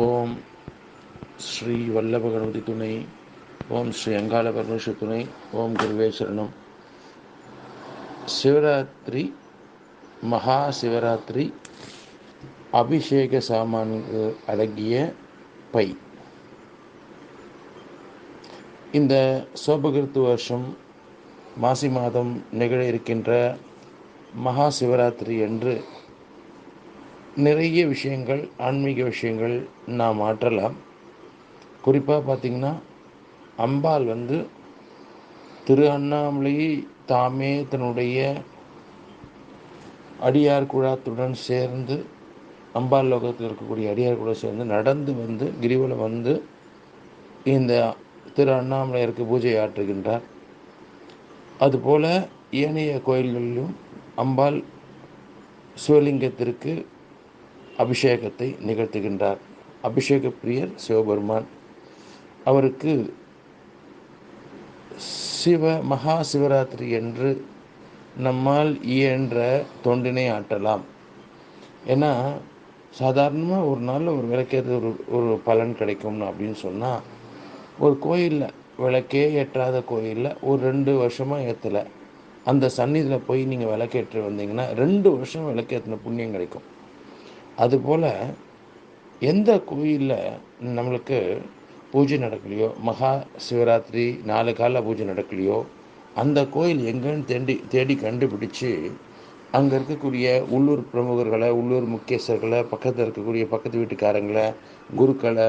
ஓம் ஸ்ரீ வல்லப கணபதி துணை ஓம் ஸ்ரீ அங்காள பரமேஸ்வர துணை ஓம் குருவே சரணம். சிவராத்திரி மகா சிவராத்திரி அபிஷேக சாமான்கள் அடங்கிய பை. இந்த சோபகிருத்து வருஷம் மாசி மாதம் நிகழ இருக்கின்ற மகா சிவராத்திரி என்று நிறைய விஷயங்கள் ஆன்மீக விஷயங்கள் நாம் மாற்றலாம் குறிப்பாக பார்த்திங்கன்னா அம்பாள் வந்து திரு அண்ணாமலையை தாமே தன்னுடைய அடியார் குழாத்துடன் சேர்ந்து அம்பாள் லோகத்தில் இருக்கக்கூடிய அடியார் கூட சேர்ந்து நடந்து வந்து கிரிவலம் வந்து இந்த திரு அண்ணாமலையருக்கு பூஜை ஆற்றுகின்றார். அதுபோல் ஏனைய கோயில்களிலும் அம்பாள் சிவலிங்கத்திற்கு அபிஷேகத்தை நிகழ்த்துகின்றார். அபிஷேக பிரியர் சிவபெருமான் அவருக்கு சிவ மகா சிவராத்திரி என்று நம்மால் இயன்ற தொண்டினை ஆட்டலாம். ஏன்னா சாதாரணமாக ஒரு நாளில் ஒரு விளக்கேற்ற ஒரு ஒரு பலன் கிடைக்கும்னு அப்படின்னு சொன்னால் ஒரு கோயிலில் விளக்கே ஏற்றாத கோயிலில் ஒரு ரெண்டு வருஷமாக ஏற்றலை அந்த சந்நிதியில் போய் நீங்கள் விளக்கேற்று வந்தீங்கன்னா ரெண்டு வருஷம் விளக்கேற்றின புண்ணியம் கிடைக்கும். அதுபோல் எந்த கோயிலில் நம்மளுக்கு பூஜை நடக்கலையோ மகா சிவராத்திரி நாலு கால பூஜை நடக்கலையோ அந்த கோயில் எங்கேன்னு தேடி தேடி கண்டுபிடிச்சு அங்கே இருக்கக்கூடிய உள்ளூர் பிரமுகர்களை உள்ளூர் முக்கியஸ்தர்களை பக்கத்தில் இருக்கக்கூடிய பக்கத்து வீட்டுக்காரங்களை குருக்களை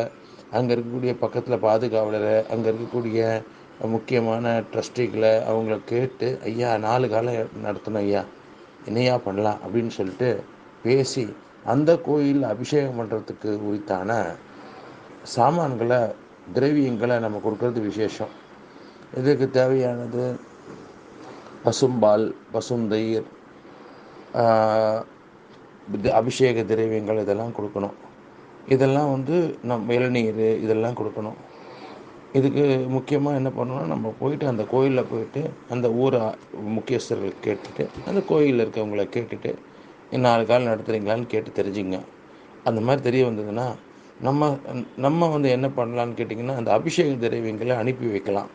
அங்கே இருக்கக்கூடிய பக்கத்தில் பாதுகாவலரை அங்கே இருக்கக்கூடிய முக்கியமான ட்ரஸ்டிகளை அவங்கள கேட்டு ஐயா நாலு காலம் நடத்தணும் ஐயா என்னையா பண்ணலாம்? அப்படின்னு சொல்லிட்டு பேசி அந்த கோயில் அபிஷேகம் பண்ணுறதுக்கு உரித்தான சாமான்களை திரவியங்களை நம்ம கொடுக்கறது விசேஷம். இதுக்கு தேவையானது? பசும்பால் பசுந்தயிர் அபிஷேக திரவியங்கள் இதெல்லாம் கொடுக்கணும். இதெல்லாம் வந்து நம் இளநீர் இதெல்லாம் கொடுக்கணும். இதுக்கு முக்கியமாக என்ன பண்ணணும்னா நம்ம போயிட்டு அந்த கோயிலில் போயிட்டு அந்த ஊரை முக்கியஸ்தர்கள் கேட்டுட்டு அந்த கோயிலில் இருக்கவங்கள கேட்டுட்டு நாலு கால் நடத்துகிறீங்களான்னு கேட்டு தெரிஞ்சுங்க. அந்த மாதிரி தெரிய வந்ததுன்னா நம்ம நம்ம வந்து என்ன பண்ணலான்னு கேட்டிங்கன்னா அந்த அபிஷேக திரவியங்களை அனுப்பி வைக்கலாம்.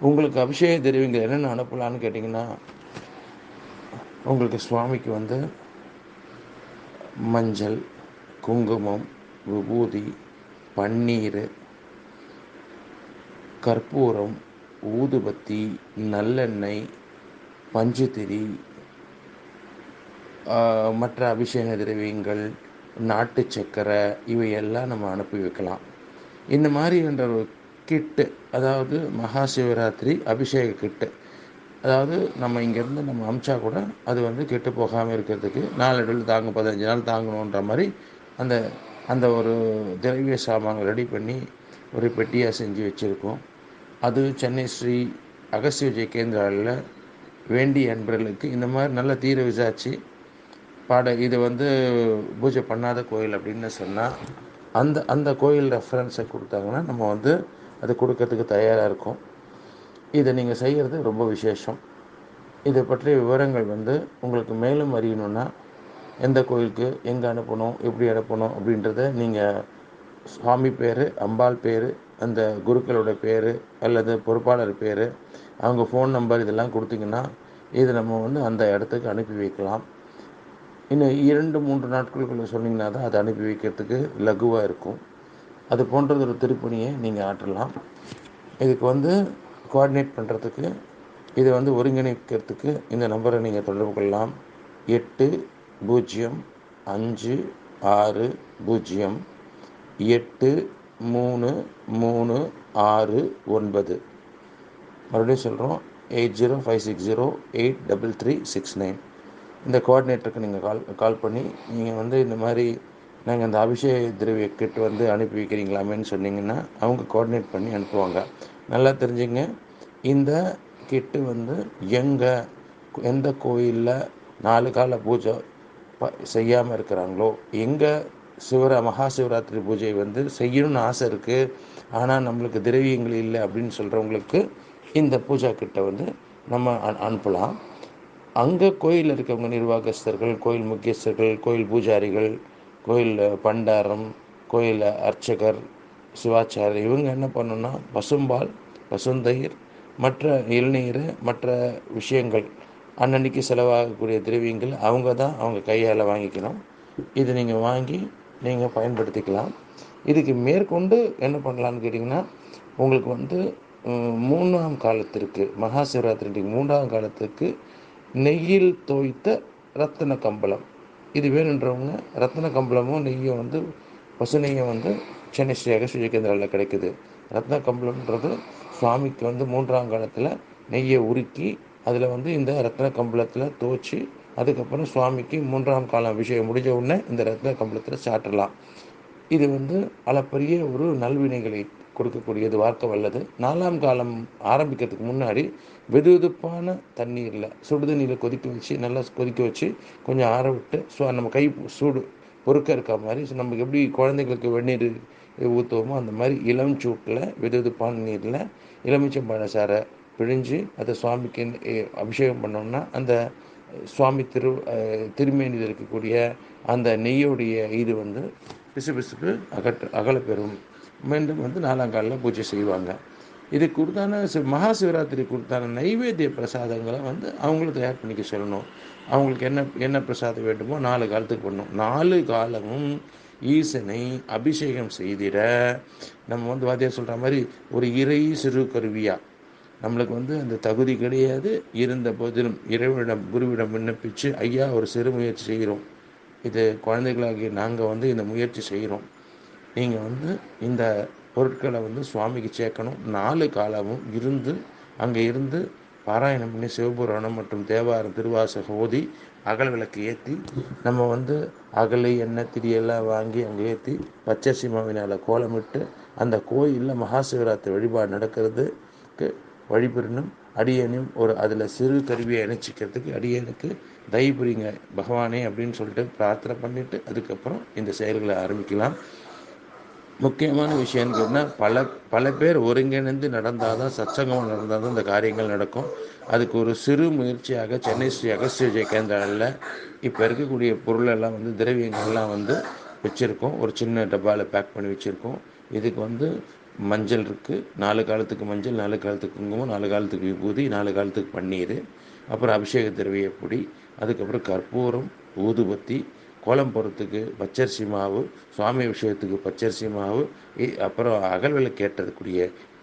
உங்களுக்கு அபிஷேக திரவியங்கள் என்னென்ன அனுப்பலான்னு கேட்டிங்கன்னா உங்களுக்கு சுவாமிக்கு வந்து மஞ்சள் குங்குமம் விபூதி பன்னீர் கற்பூரம் ஊதுபத்தி நல்லெண்ணெய் பஞ்சுத்திரி மற்ற அபிஷேக திரவியங்கள் நாட்டு சக்கரை இவையெல்லாம் நம்ம அனுப்பி வைக்கலாம். இந்த மாதிரி என்ற ஒரு கிட்டு அதாவது மகா சிவராத்திரி அபிஷேக கிட்டு. அதாவது நம்ம இங்கேருந்து நம்ம அமிச்சா கூட அது வந்து கெட்டு போகாமல் இருக்கிறதுக்கு நாலடியில் தாங்கும் பதினஞ்சு நாள் தாங்கணுன்ற மாதிரி அந்த அந்த ஒரு திரவிய சாமான் ரெடி பண்ணி ஒரு பெட்டியாக செஞ்சு வச்சுருக்கோம். அது சென்னை ஸ்ரீ அகஸ்திய கேந்திராவில் வேண்டிய அன்பர்களுக்கு இந்த மாதிரி நல்ல தீர விசாரிச்சு பாட இது வந்து பூஜை பண்ணாத கோயில் அப்படின்னு சொன்னால் அந்த அந்த கோயில் ரெஃபரன்ஸை கொடுத்தாங்கன்னா நம்ம வந்து அது கொடுக்கறதுக்கு தயாராக இருக்கும். இதை நீங்கள் செய்கிறது ரொம்ப விசேஷம். இதை பற்றிய விவரங்கள் வந்து உங்களுக்கு மேலும் அறியணுன்னா எந்த கோயிலுக்கு எங்கே அனுப்பணும் எப்படி அனுப்பணும் அப்படின்றத நீங்கள் சுவாமி பேர் அம்பாள் பேர் அந்த குருக்களோட பேர் அல்லது பொறுப்பாளர் பேர் அவங்க ஃபோன் நம்பர் இதெல்லாம் கொடுத்தீங்கன்னா இது நம்ம வந்து அந்த இடத்துக்கு அனுப்பி வைக்கலாம். இன்னும் இரண்டு மூன்று நாட்களுக்குள்ள சொன்னீங்கன்னா தான் அதை அனுப்பி வைக்கிறதுக்கு லகுவாக இருக்கும். அது போன்றது ஒரு திருப்பணியை நீங்கள் ஆற்றலாம். இதுக்கு வந்து கோஆர்டினேட் பண்ணுறதுக்கு இதை வந்து ஒருங்கிணைக்கிறதுக்கு இந்த நம்பரை நீங்கள் தொடர்பு கொள்ளலாம். எட்டு பூஜ்ஜியம் அஞ்சு ஆறு பூஜ்ஜியம் எட்டு மூணு மூணு ஆறு ஒன்பது. மறுபடியும் சொல்கிறோம் eight zero five six zero eight double three six nine. இந்த கோஆர்டினேட்டருக்கு நீங்கள் கால் கால் பண்ணி நீங்கள் வந்து இந்த மாதிரி நாங்கள் இந்த அபிஷேக திரவிய கிட் வந்து அனுப்பி வைக்கிறீங்களாமேன்னு சொன்னீங்கன்னா அவங்க கோஆர்டினேட் பண்ணி அனுப்புவாங்க. நல்லா தெரிஞ்சுங்க. இந்த கிட்டு வந்து எங்கே எந்த கோயிலில் நாலு கால பூஜை ப செய்யாமல் இருக்கிறாங்களோ எங்கே சிவரா மகா சிவராத்திரி பூஜை வந்து செய்யணும்னு ஆசை இருக்குது ஆனால் நம்மளுக்கு திரவியங்கள் இல்லை அப்படின்னு சொல்கிறவங்களுக்கு இந்த பூஜா கிட்ட வந்து நம்ம அனுப்பலாம். அங்கே கோயிலில் இருக்கவங்க நிர்வாகஸ்தர்கள் கோயில் முக்கியஸ்தர்கள் கோயில் பூஜாரிகள் கோயில் பண்டாரம் கோயிலில் அர்ச்சகர் சிவாச்சாரியர் இவங்க என்ன பண்ணணும்னா பசும்பால் பசுந்தயிர் மற்ற இளநீர் மற்ற விஷயங்கள் அன்னன்னைக்கு செலவாகக்கூடிய திரவியங்கள் அவங்க தான் அவங்க கையால் வாங்கிக்கணும். இது நீங்கள் வாங்கி நீங்கள் பயன்படுத்திக்கலாம். இதுக்கு மேற்கொண்டு என்ன பண்ணலான்னு கேட்டிங்கன்னா உங்களுக்கு வந்து மூணாம் காலத்திற்கு மகா சிவராத்திரி மூன்றாம் காலத்துக்கு நெய்யில் தோய்த்த ரத்தின கம்பளம் இது வேணுன்றவங்க ரத்தின கம்பளமும் நெய்யும் வந்து பசு நெய்யும் வந்து சென்னை ஸ்ரீ அகஸ்வ கேந்திராவில் கிடைக்குது. ரத்ன கம்பளம்ன்றது சுவாமிக்கு வந்து மூன்றாம் காலத்தில் நெய்யை உருக்கி அதில் வந்து இந்த ரத்ன கம்பளத்தில் துவச்சி அதுக்கப்புறம் சுவாமிக்கு மூன்றாம் காலம் அபிஷேகம் முடிஞ்ச உடனே இந்த ரத்ன கம்பளத்தில் சாட்டலாம் இது வந்து அளப்பரிய ஒரு நல்வினைகளை கொடுக்கக்கூடியது வார்க்க வல்லது. நாலாம் காலம் ஆரம்பிக்கிறதுக்கு முன்னாடி வெது வெதுப்பான தண்ணீரில் சுடு தண்ணியில் கொதிக்க வச்சு நல்லா கொதிக்க வச்சு கொஞ்சம் ஆற விட்டு ஸோ நம்ம கை சூடு பொறுக்க இருக்க மாதிரி ஸோ நமக்கு எப்படி குழந்தைங்களுக்கு வெந்நீர் ஊற்றுவோமோ அந்த மாதிரி இளம் சூட்டில் வெது வெதுப்பான நீரில் எலுமிச்சம்பழ சாறை பிழிஞ்சு அதை சுவாமிக்கு அபிஷேகம் பண்ணோம்னா அந்த சுவாமி திரு திருமேனியில் இருக்கக்கூடிய அந்த நெய்யோடைய இது வந்து பிசுபிசுப்பு அகற்ற அகலப்பெறும். மீண்டும் வந்து நாலாம் காலில் பூஜை செய்வாங்க. இது கொடுத்தான மகா சிவராத்திரி கொடுத்தான நைவேத்திய பிரசாதங்களை வந்து அவங்களும் தயார் பண்ணிக்க சொல்லணும். அவங்களுக்கு என்ன என்ன பிரசாதம் வேண்டுமோ நாலு காலத்துக்கு பண்ணணும். நாலு காலமும் ஈசனை அபிஷேகம் செய்திட. நம்ம வந்து வாத்தியார் சொல்கிற மாதிரி ஒரு இறை சிறு கருவியாக நம்மளுக்கு வந்து அந்த தகுதி கிடையாது. இருந்த போதிலும் இறைவனிடம் குருவிடம் விண்ணப்பித்து ஐயா ஒரு சிறு முயற்சி செய்கிறோம். இது குழந்தைகளாகிய நாங்கள் வந்து இந்த முயற்சி செய்கிறோம் நீங்கள் வந்து இந்த பொருட்களை வந்து சுவாமிக்கு சேர்க்கணும். நாலு காலமும் இருந்து அங்கே இருந்து பாராயணம் பண்ணி சிவபுராணம் மற்றும் தேவாரம் திருவாசகம் ஓதி அகல் விளக்கு ஏற்றி நம்ம வந்து அகலை எண்ணெய் திரியெல்லாம் வாங்கி அங்கே ஏற்றி பச்சரிசி மாவினால் கோலமிட்டு அந்த கோயிலில் மகா சிவராத்திரி வழிபாடு நடக்கிறதுக்கு வழிபெறணும் அடியனும் ஒரு அதில் சிறு கருவியை இணைச்சிக்கிறதுக்கு அடியனுக்கு தயவு புரியுங்க பகவானே அப்படின்னு சொல்லிட்டு பிரார்த்தனை பண்ணிவிட்டு அதுக்கப்புறம் இந்த செயல்களை ஆரம்பிக்கலாம். முக்கியமான விஷயம்னு கேட்டால் பல பல பேர் ஒருங்கிணைந்து நடந்தால் தான் சச்சங்கம் நடந்தால் தான் இந்த காரியங்கள் நடக்கும். அதுக்கு ஒரு சிறு முயற்சியாக சென்னை ஸ்ரீ அகஸ்திய கேந்திராவில் இப்போ இருக்கக்கூடிய பொருளெல்லாம் வந்து திரவியங்கள்லாம் வந்து வச்சுருக்கோம். ஒரு சின்ன டப்பாவில் பேக் பண்ணி வச்சுருக்கோம். இதுக்கு வந்து மஞ்சள் இருக்குது நாலு காலத்துக்கு மஞ்சள் நாலு காலத்துக்கு குங்குமம் நாலு காலத்துக்கு விபூதி நாலு காலத்துக்கு பன்னீர் அப்புறம் அபிஷேக திரவியப்பொடி அதுக்கப்புறம் கற்பூரம் ஊதுபத்தி கோலம் போகிறதுக்கு பச்சரிசி மாவு சுவாமி விஷயத்துக்கு பச்சரிசி மாவு இ- அப்புறம் அகல் விளக்கு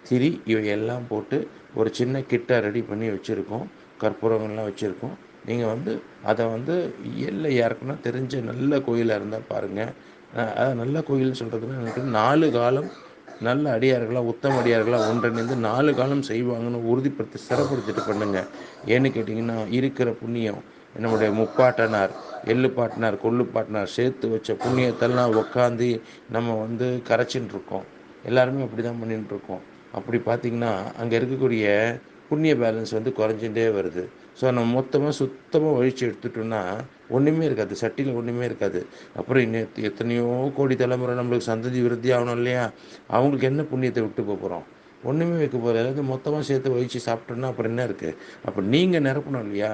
திரி இவையெல்லாம் போட்டு ஒரு சின்ன கிட்டை ரெடி பண்ணி வச்சுருக்கோம். கற்பூரங்கள்லாம் வச்சுருக்கோம். நீங்கள் வந்து அதை வந்து இல்லை யாருக்குன்னா தெரிஞ்ச நல்ல கோயிலாக இருந்தால் பாருங்கள் நல்ல கோயில்னு சொல்கிறதுனா எனக்கு நாலு காலம் நல்ல அடியார்களாக உத்தம அடியார்களாக ஒன்றிணைந்து நாலு காலம் செய்வாங்கன்னு உறுதிப்படுத்தி சிறப்படுத்திட்டு பண்ணுங்க. ஏன்னு கேட்டிங்கன்னா இருக்கிற புண்ணியம் நம்முடைய முப்பாட்டனார் எள்ளு பாட்டினார் கொள்ளு பாட்டினார் சேர்த்து வச்ச புண்ணியத்தெல்லாம் உக்காந்து நம்ம வந்து கரைச்சின்னு இருக்கோம் எல்லாருமே அப்படி தான் பண்ணிட்டு இருக்கோம் அப்படி பார்த்தீங்கன்னா அங்கே இருக்கக்கூடிய புண்ணிய பேலன்ஸ் வந்து குறைஞ்சிட்டே வருது. ஸோ நம்ம மொத்தமாக சுத்தமாக ஒழிச்சு எடுத்துட்டோம்னா ஒன்றுமே இருக்காது. சட்டியில் ஒன்றுமே இருக்காது. அப்புறம் இன்னும் எத்தனையோ கோடி தலைமுறை நம்மளுக்கு சந்ததி விருத்தி ஆகணும் இல்லையா? அவங்களுக்கு என்ன புண்ணியத்தை விட்டு போக போகிறோம் ஒன்றுமே வைக்க போகிற அதாவது மொத்தமாக சேர்த்து வச்சு சாப்பிட்டோன்னா அப்புறம் என்ன இருக்குது அப்போ நீங்கள் நிரப்பணும் இல்லையா?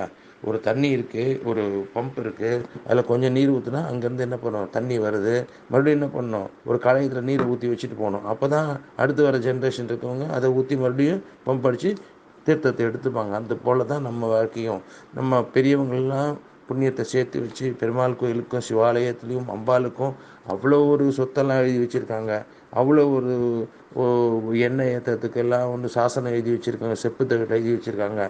ஒரு தண்ணி இருக்குது ஒரு பம்ப் இருக்குது அதில் கொஞ்சம் நீர் ஊற்றுனா அங்கேருந்து என்ன பண்ணணும் தண்ணி வருது. மறுபடியும் என்ன பண்ணணும்? ஒரு களையத்தில் நீர் ஊற்றி வச்சுட்டு போகணும். அப்போ தான் அடுத்து வர ஜென்ரேஷன் இருக்கவங்க அதை ஊற்றி மறுபடியும் பம்ப் அடித்து தீர்த்தத்தை எடுத்துப்பாங்க. அந்த போல் தான் நம்ம வாழ்க்கையும். நம்ம பெரியவங்கள்லாம் புண்ணியத்தை சேர்த்து வச்சு பெருமாள் கோயிலுக்கும் சிவாலயத்துலேயும் அம்பாளுக்கும் அவ்வளோ ஒரு சொத்தெல்லாம் எழுதி வச்சுருக்காங்க. அவ்வளோ ஒரு எண்ணெய் ஏற்றத்துக்கெல்லாம் ஒன்று சாசனம் எழுதி வச்சுருக்காங்க செப்பு தகட்டு எழுதி வச்சுருக்காங்க.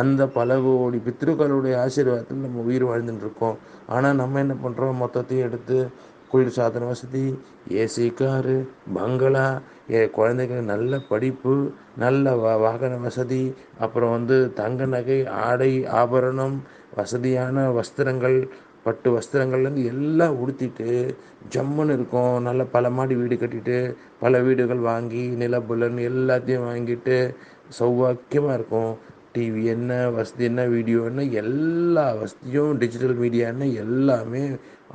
அந்த பல கோடி பித்ருக்களுடைய ஆசீர்வாதத்தில் நம்ம உயிர் வாழ்ந்துட்டுருக்கோம். ஆனால் நம்ம என்ன பண்ணுறோம் மொத்தத்தையும் எடுத்து குளிர் சாதன வசதி ஏசி காரு பங்களா ஏ குழந்தைங்க நல்ல படிப்பு நல்ல வாகன வசதி அப்புறம் வந்து தங்க நகை ஆடை ஆபரணம் வசதியான வஸ்திரங்கள் பட்டு வஸ்திரங்கள்லேருந்து எல்லாம் உடுத்திட்டு ஜம்முன்னு இருக்கும். நல்ல பல மாடி வீடு கட்டிட்டு பல வீடுகள் வாங்கி நிலபுலன் எல்லாத்தையும் வாங்கிட்டு சௌவாக்கியமாக இருக்கும். டிவி என்ன வசதி என்ன வீடியோ என்ன எல்லா வசதியும் டிஜிட்டல் மீடியா என்ன எல்லாமே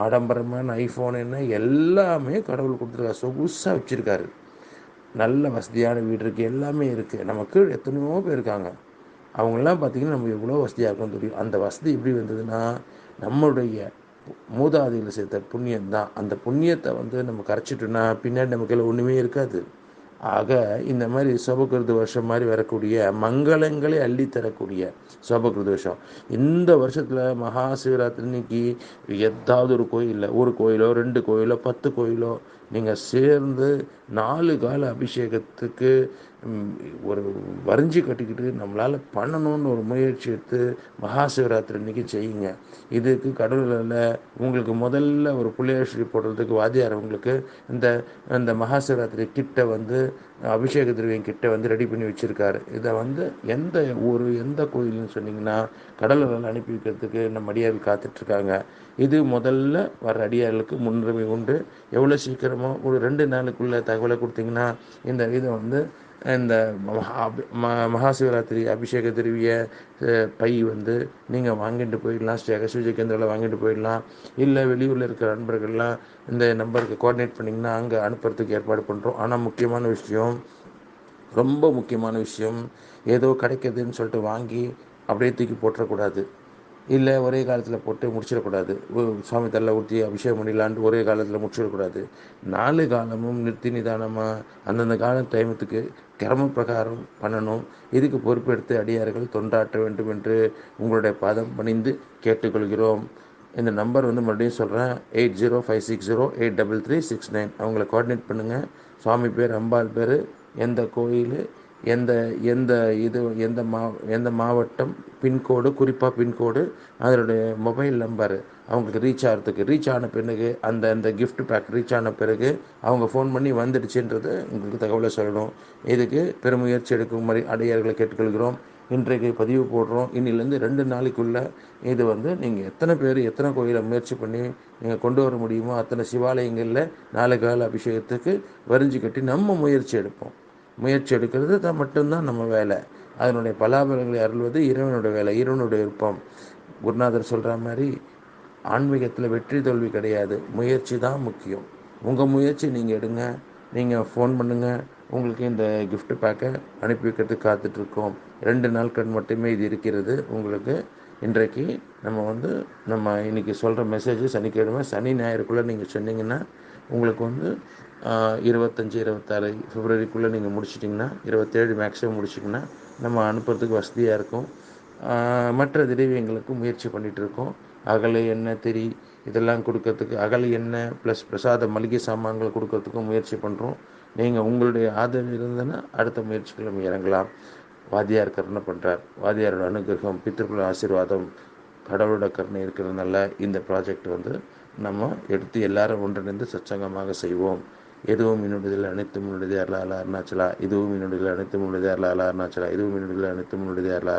ஆடம்பரமான ஐஃபோன் என்ன எல்லாமே கடவுள் கொடுத்துருக்காரு. சொகுசாக வச்சுருக்காரு. நல்ல வசதியான வீடு இருக்குது எல்லாமே இருக்குது நமக்கு எத்தனையோ பேர் இருக்காங்க. அவங்கெல்லாம் பார்த்தீங்கன்னா நம்ம எவ்வளோ வசதியாக இருக்கும்னு தெரியும். அந்த வசதி எப்படி வந்ததுன்னா நம்மளுடைய மூதாதையில் சேர்த்த புண்ணியம் தான் அந்த புண்ணியத்தை வந்து நம்ம கரைச்சிட்டோம்னா பின்னாடி நமக்கு எல்லாம் ஒன்றுமே இருக்காது. ஆக இந்த மாதிரி சோபகிருது வருஷம் மாதிரி வரக்கூடிய மங்களங்களை அள்ளி தரக்கூடிய சோபகிருது வருஷம். இந்த வருஷத்தில் மகா சிவராத்திரி இன்னைக்கு ஏதாவது ஒரு கோயிலில் ஒரு கோயிலோ ரெண்டு கோயிலோ பத்து கோயிலோ நீங்கள் சேர்ந்து நாலு கால அபிஷேகத்துக்கு ஒரு வரைஞ்சி கட்டிக்கிட்டு நம்மளால் பண்ணணும்னு ஒரு முயற்சி எடுத்து மகா சிவராத்திரி இன்னைக்கு செய்யுங்க. இதுக்கு கடவுளில் உங்களுக்கு முதல்ல ஒரு புள்ளியாஸ்ரீ போடுறதுக்கு வாத்தியார் உங்களுக்கு இந்த இந்த மகா சிவராத்திரி கிட்ட வந்து அபிஷேக திரவியம் கிட்ட வந்து ரெடி பண்ணி வச்சுருக்காரு. இதை வந்து எந்த ஊர் எந்த கோயில்னு சொன்னீங்கன்னா கடலில் அனுப்பி வைக்கிறதுக்கு நம்ம அடியார்கள் காத்துட்ருக்காங்க. இது முதல்ல வர அடியார்களுக்கு முன்னுரிமை உண்டு. எவ்வளோ சீக்கிரமோ ஒரு ரெண்டு நாளுக்குள்ளே தகவலை கொடுத்தீங்கன்னா இந்த இதை வந்து இந்த மகா மகாசிவராத்திரி அபிஷேக திருவிய பை வந்து நீங்கள் வாங்கிட்டு போயிடலாம். ஸ்ரீ அகசிவிஜய கேந்திராவில் வாங்கிட்டு போயிடலாம். இல்லை வெளியூரில் இருக்கிற நண்பர்கள்லாம் இந்த நம்பருக்கு கோஆர்டினேட் பண்ணிங்கன்னா அங்கே அனுப்புறதுக்கு ஏற்பாடு பண்ணுறோம் ஆனால் முக்கியமான விஷயம் ரொம்ப முக்கியமான விஷயம் ஏதோ கிடைக்கிதுன்னு சொல்லிட்டு வாங்கி அப்படியே தூக்கி போட்டுறக்கூடாது. இல்லை ஒரே காலத்தில் போட்டு முடிச்சிடக்கூடாது. சுவாமி தள்ள ஊற்றி அபிஷேகம் பண்ணிடலான்ட்டு ஒரே காலத்தில் முடிச்சிடக்கூடாது. நாலு காலமும் நிறுத்தி நிதானமாக அந்தந்த கால டைமத்துக்கு கிரம பிரகாரம் பண்ணணும். இதுக்கு பொறுப்பெடுத்து அடியார்கள் தொண்டாற்ற வேண்டும் என்று உங்களுடைய பாதம் பணிந்து கேட்டுக்கொள்கிறோம். இந்த நம்பர் வந்து மறுபடியும் சொல்கிறேன் eight zero five six zero eight double three six nine. அவங்கள கோஆர்டினேட் பண்ணுங்கள் சுவாமி பேர் அம்பாள் பேர் எந்த கோயில் எந்த எந்த இது எந்த மா எந்த மாவட்டம் பின்கோடு குறிப்பாக பின்கோடு அதனுடைய மொபைல் நம்பரு. அவங்களுக்கு ரீச் ஆகிறதுக்கு ரீச் ஆன பிறகு அந்த அந்த கிஃப்ட் பேக் ரீச் ஆன பிறகு அவங்க ஃபோன் பண்ணி வந்துடுச்சுன்றது உங்களுக்கு தகவலை சொல்லணும். இதுக்கு பெருமுயற்சி எடுக்கும் மாதிரி அடையாளர்களை கேட்டுக்கொள்கிறோம். இன்றைக்கு பதிவு போடுறோம். இன்னிலேருந்து ரெண்டு நாளைக்குள்ளே இது வந்து நீங்கள் எத்தனை பேர் எத்தனை கோயிலை முயற்சி பண்ணி நீங்கள் கொண்டு வர முடியுமோ அத்தனை சிவாலயங்களில் நாலு கால அபிஷேகத்துக்கு வரிஞ்சு கட்டி நம்ம முயற்சி எடுப்போம். முயற்சி எடுக்கிறது தான் மட்டும்தான் நம்ம வேலை. அதனுடைய பலாபலங்களை அருள்வது இறைவனுடைய வேலை இறைவனுடைய விருப்பம். குருநாதர் சொல்கிற மாதிரி ஆன்மீகத்தில் வெற்றி தோல்வி கிடையாது. முயற்சி தான் முக்கியம். உங்கள் முயற்சி நீங்கள் எடுங்க. நீங்கள் ஃபோன் பண்ணுங்கள் உங்களுக்கு இந்த கிஃப்ட் பேக்கை அனுப்பி வைக்கிறதுக்கு காத்துட்ருக்கோம் ரெண்டு நாட்கள் மட்டுமே இது இருக்கிறது. உங்களுக்கு இன்றைக்கு நம்ம வந்து நம்ம இன்றைக்கி சொல்கிற மெசேஜ் சனிக்கிழமை சனி ஞாயிறுக்குள்ளே நீங்கள் சொன்னீங்கன்னா உங்களுக்கு வந்து இருபத்தஞ்சி இருபத்தாறு ஃபிப்ரவரிக்குள்ளே நீங்கள் முடிச்சிட்டிங்கன்னா இருபத்தேழு மேக்ஸிமம் முடிச்சிங்கன்னா நம்ம அனுப்புறதுக்கு வசதியாக இருக்கும். மற்ற திரவியங்களுக்கு முயற்சி பண்ணிகிட்ருக்கோம் அகலை எண்ணெய் திரி இதெல்லாம் கொடுக்கறதுக்கு அகலை எண்ணெய் ப்ளஸ் பிரசாத மளிகை சாமான்கள் கொடுக்கறதுக்கும் முயற்சி பண்ணுறோம் நீங்கள் உங்களுடைய ஆதரவு இருந்ததுன்னா அடுத்த முயற்சிகளை நம்ம இறங்கலாம். வாத்தியார் கருணை பண்ணுறார் வாத்தியாரோட அனுகிரகம் பித்திருக்குள்ள ஆசீர்வாதம் கடவுளோட கருணை இருக்கிறதுனால இந்த ப்ராஜெக்ட் வந்து நம்ம எடுத்து எல்லாரும் ஒன்றிணைந்து சச்சங்கமாக செய்வோம். எதுவும் என்னுடையதில் அனைத்தும் என்னுடையது அருளா அருணாச்சலா. இதுவும் என்னுடையதில் அனைத்தும் என்னுடையது அருளா அருணாச்சலா. இதுவும் என்னுடையதில் அனைத்தும் முன்னுடைய அருளா